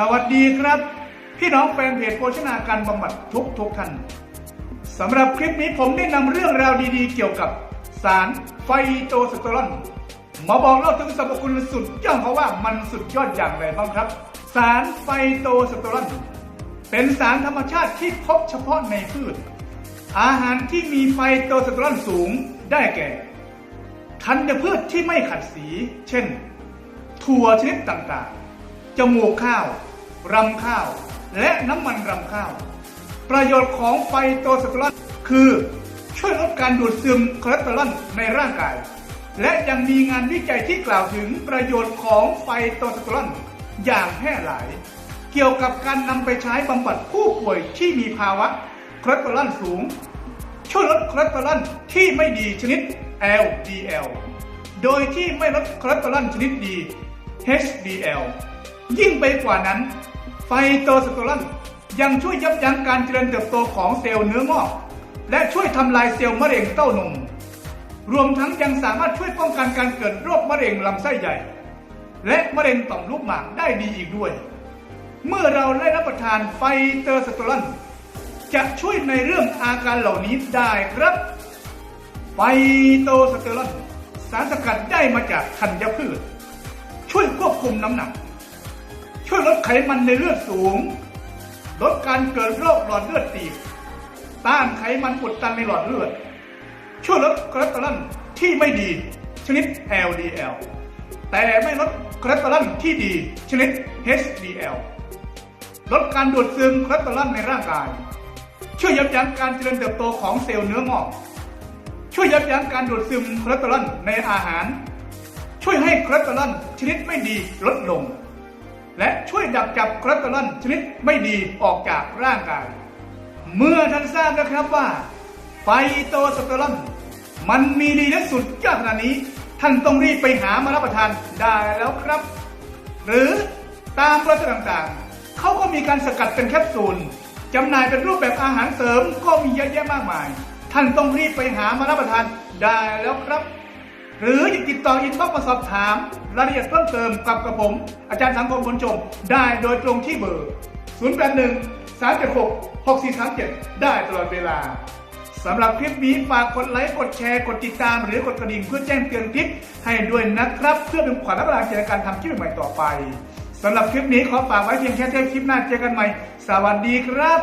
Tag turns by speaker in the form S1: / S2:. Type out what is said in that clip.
S1: สวัสดีครับ พี่น้องแฟนเพจโภชนาการบำบัดทุกทุกท่านสำหรับคลิปนี้ผมได้นำเรื่องราวดีๆ เกี่ยวกับสารไฟโตสเตอรอนมาบอกเล่าถึงสรรพคุณสุดยอดเพราะว่ามันสุดยอดอย่างไรบ้างครับ สารไฟโตสเตอรอนเป็นสารธรรมชาติที่พบเฉพาะในพืช อาหารที่มีไฟโตสเตอรอนสูงได้แก่ธัญพืชที่ไม่ขัดสี เช่น ถั่วชนิดต่างๆ จมูกข้าวรำข้าว และน้ำมันรำข้าว ประโยชน์ของไฟโตสเตอรอนคือช่วยลดการดูดซึมคอเลสเตอรอลในร่างกาย และยังมีงานวิจัยที่กล่าวถึงประโยชน์ของไฟโตสเตอรอนอย่างแพร่หลาย เกี่ยวกับการนำไปใช้บำบัดผู้ป่วยที่มีภาวะคอเลสเตอรอลสูง ช่วยลดคอเลสเตอรอลที่ไม่ดีชนิด LDL โดยที่ไม่ลดคอเลสเตอรอลชนิดดี HDL ยิ่งไปกว่านั้น ไฟโตสเตอรอนยังช่วยยับยั้งการเจริญเติบโตของเซลล์เนื้องอก และช่วยทำลายเซลล์มะเร็งเต้านม รวมทั้งยังสามารถช่วยป้องกันการเกิดโรคมะเร็งลำไส้ใหญ่ และมะเร็งต่อมลูกหมากได้ดีอีกด้วย เมื่อเราได้รับประทานไฟเตอร์สเตอรอนจะช่วยในเรื่องอาการเหล่านี้ได้ครับ ไฟโตสเตอรอนสารสกัดได้มาจากธัญพืช ช่วยควบคุมน้ำหนัก ไขมันในเลือดสูง ลดการเกิดโรคหลอดเลือดตีบ ต้านไขมันอุดตันในหลอดเลือด ช่วยลดคอเลสเตอรอลที่ไม่ดี ชนิด LDL แต่ไม่ลดคอเลสเตอรอลที่ดี ชนิด HDL ลดการดูดซึมคอเลสเตอรอลในร่างกาย ช่วยยับยั้งการเจริญเติบโตของเซลล์เนื้องอก ช่วยยับยั้งการดูดซึมคอเลสเตอรอลในอาหาร ช่วยให้คอเลสเตอรอลชนิดไม่ดีลดลง และช่วยดักจับคอเลสเตอรอลชนิดไม่ดีออกจากร่างกาย เมื่อท่านทราบนะครับว่า ไฟโตสเตอรอนมันมีดีและสุดยอดขนาดนี้ ท่านต้องรีบไปหามารับประทานได้แล้วครับ หรือตามร้านต่างๆ เขาก็มีการสกัดเป็นแคปซูลจำหน่ายเป็นรูปแบบอาหารเสริมก็มีเยอะแยะมากมาย ท่านต้องรีบไปหามารับประทานได้แล้วครับ หรืออยากติดต่ออินบ็อกซ์มาสอบถาม รายละเอียดเพิ่มเติมกับกระผม อาจารย์สังคมผลชมได้โดยตรงที่เบอร์ 081 376 6437 ได้ตลอดเวลาสำหรับคลิปนี้ฝากกดไลค์กดแชร์กดติดตาม หรือกดกระดิ่งเพื่อแจ้งเตือนคลิปให้ด้วยนะครับ เพื่อเป็นขวัญและกำลังใจในการทำคลิปใหม่ต่อไปสำหรับคลิปนี้ขอฝากไว้เพียงแค่เท่าคลิปหน้าเจอกันใหม่ สวัสดีครับ